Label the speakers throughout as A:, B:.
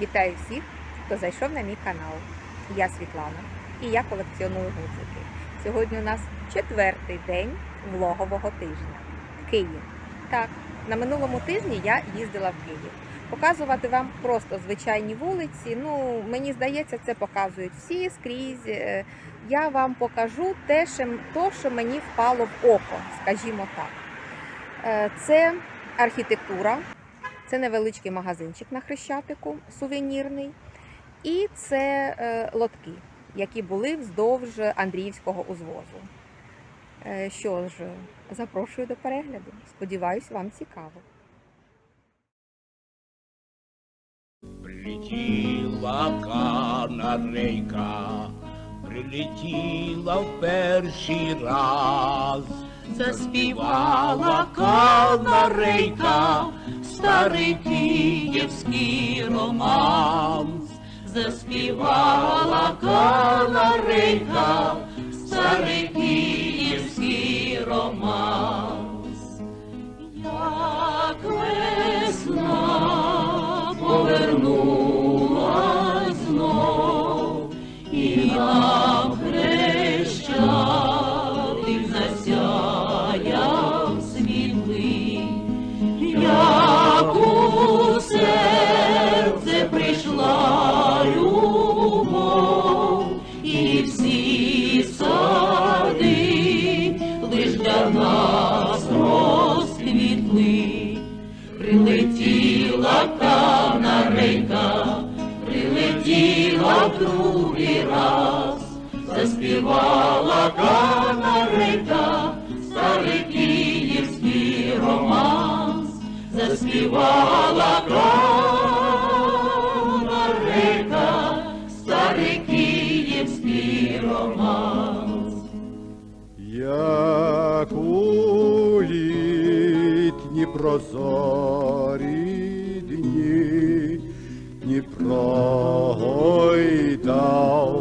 A: Вітаю всіх, хто зайшов на мій канал. Я Світлана і я колекціоную гудзики. Сьогодні у нас четвертий день влогового тижня. Київ. Так, на минулому тижні я їздила в Київ. Показувати вам просто звичайні вулиці. Ну, мені здається, це показують всі скрізь. Е, Я вам покажу те, що, мені впало в око, скажімо так. Е, Це архітектура, це невеличкий магазинчик на Хрещатику, сувенірний. І це е, лотки, які були вздовж Андріївського узвозу. Е, Що ж, запрошую до перегляду. Сподіваюсь, вам цікаво.
B: Прилетіла канарейка, прилетіла в перший раз, заспівала канарейка, старий київський романс, заспівала канарейка, другий раз, заспівала канарейка, старий київський романс, заспівала канарейка, старий київський романс.
C: Як у літні прозорі дні Дніпро гойдав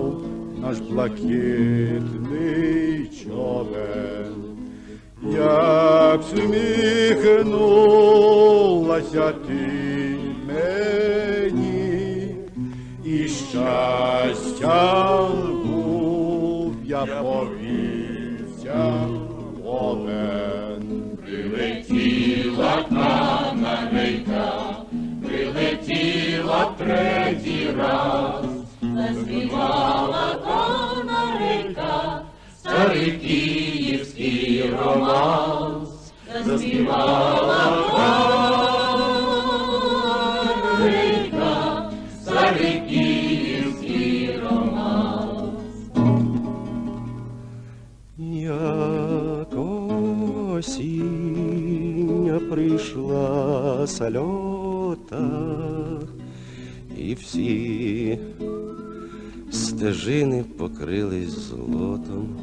C: наш блакитний човен, як сміхнулася
B: раз, заспівала канарейка, старий київський романс, заспівала канарейка, старий київський романс.
C: Як осіння прийшла сальота, і всі стежини покрились злотом.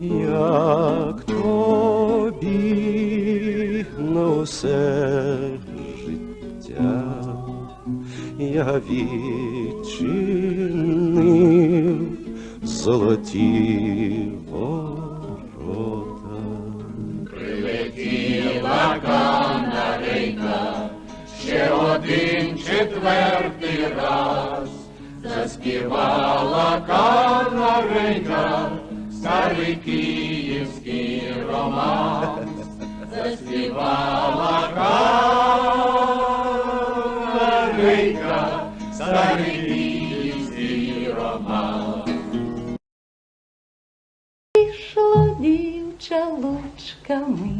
C: Як тобі на усе життя я відчинив золоті ворота.
B: Один четвертий раз, заспівала канарейка, старий київський романс, заспівала канарейка, старий київський романс.
D: Пішло дівча лучками,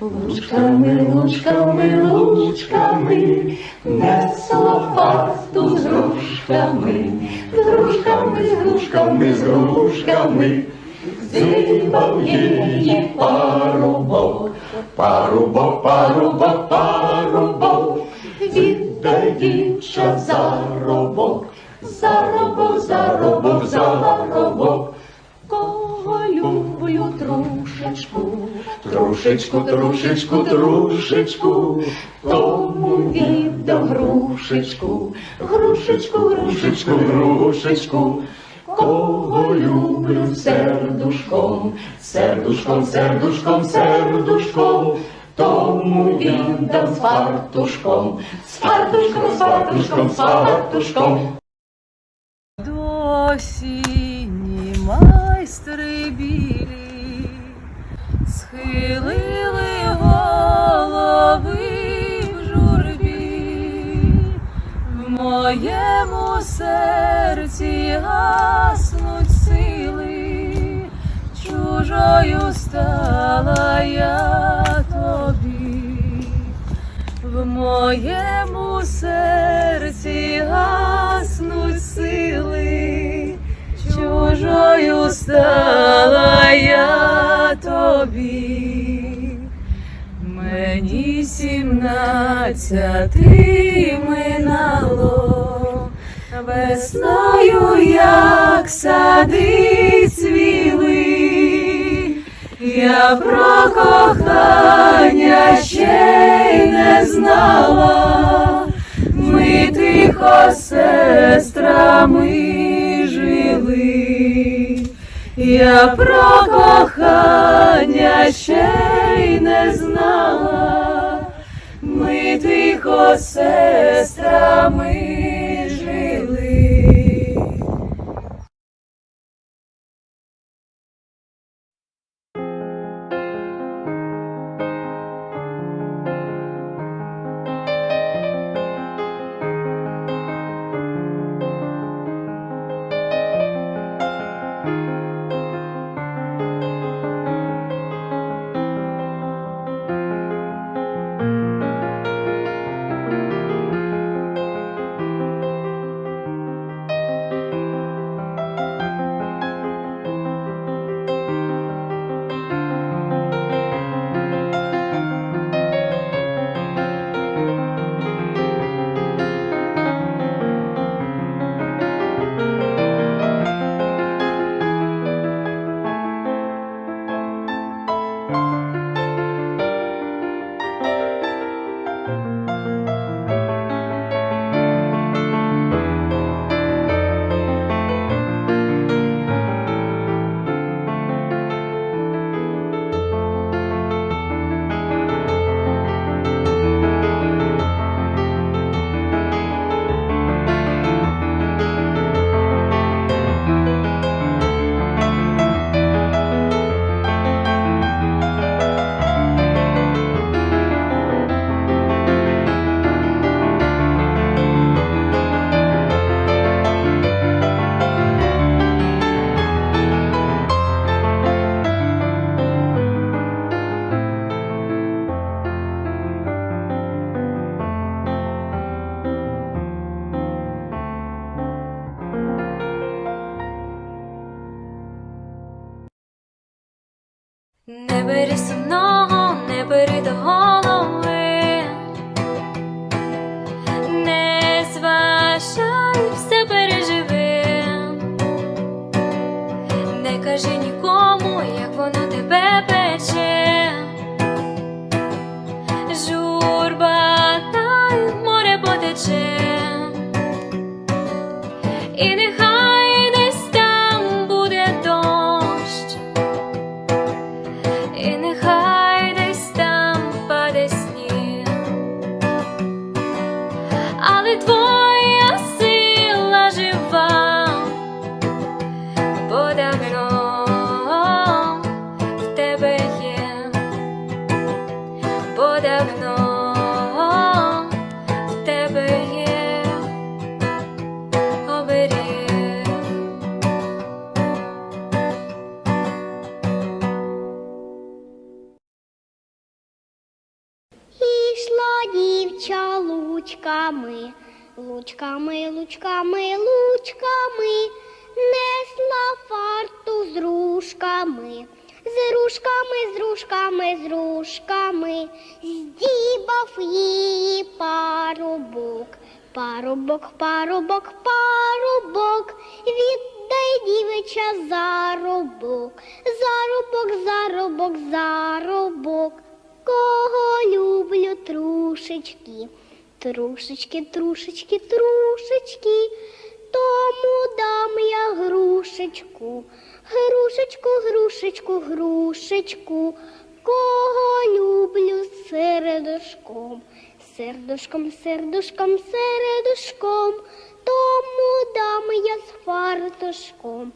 D: лучками, лучками, лучками, несло пасту з грушками, з грушками, з грушками, з грушками. Зибав її парубок, парубок, парубок, парубок, дівча заробок, заробок, заробок, заробок. Кого люблю трушечку, трушечку, трушечку, трушечку, тому віддам грушечку, грушечку, грушечку, грушечку. Кого люблю сердушком, сердушком, сердушком, сердушком, тому він дав з фартушком, з фартушком, з фартушком, з фартушком.
E: Досіні майстри білі схилили моєму серці гаснуть сили, чужою стала я тобі. В моєму серці гаснуть сили, чужою стала я тобі. Мені сімнадцяти минало, весною, як сади цвіли, я про кохання ще й не знала, ми тихо сестрами жили, я про кохання ще й не знала, ми тихо сестрами
F: Не бери сумного, не бери до
G: дівча лучками, лучками, лучками, лучками, несла фарту з рушками, з рушками, з рушками, з рушками, здібав її парубок, парубок, парубок, парубок, віддай дівича заробок, заробок, заробок, заробок. Трушечки, трушечки, трушечки, трушечки, тому дам я грушечку, грушечку, грушечку, грушечку, кого люблю сердушком, сердушком, сердушком, сердушком, тому дам я з фартушком.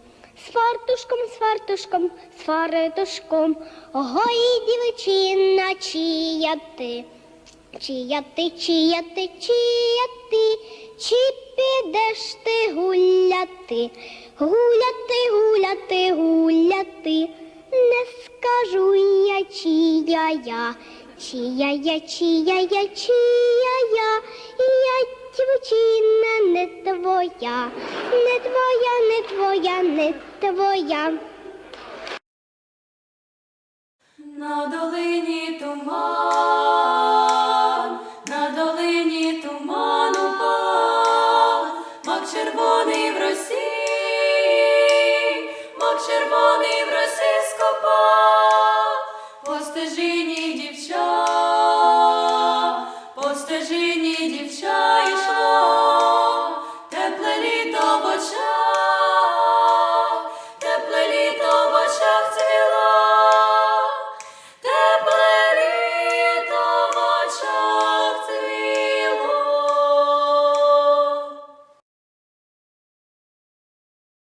G: З фартушком, з фартушком, з фартушком, гой дівчина, чия ти, чия ти, чия ти, чия ти, чи підеш ти гуляти, гуляти, гуляти, гуляти, не скажу я, чия я, чия я, чия я, чия я, я дівчина не твоя, не твоя, не твоя, не твоя.
E: Стежині дівчат.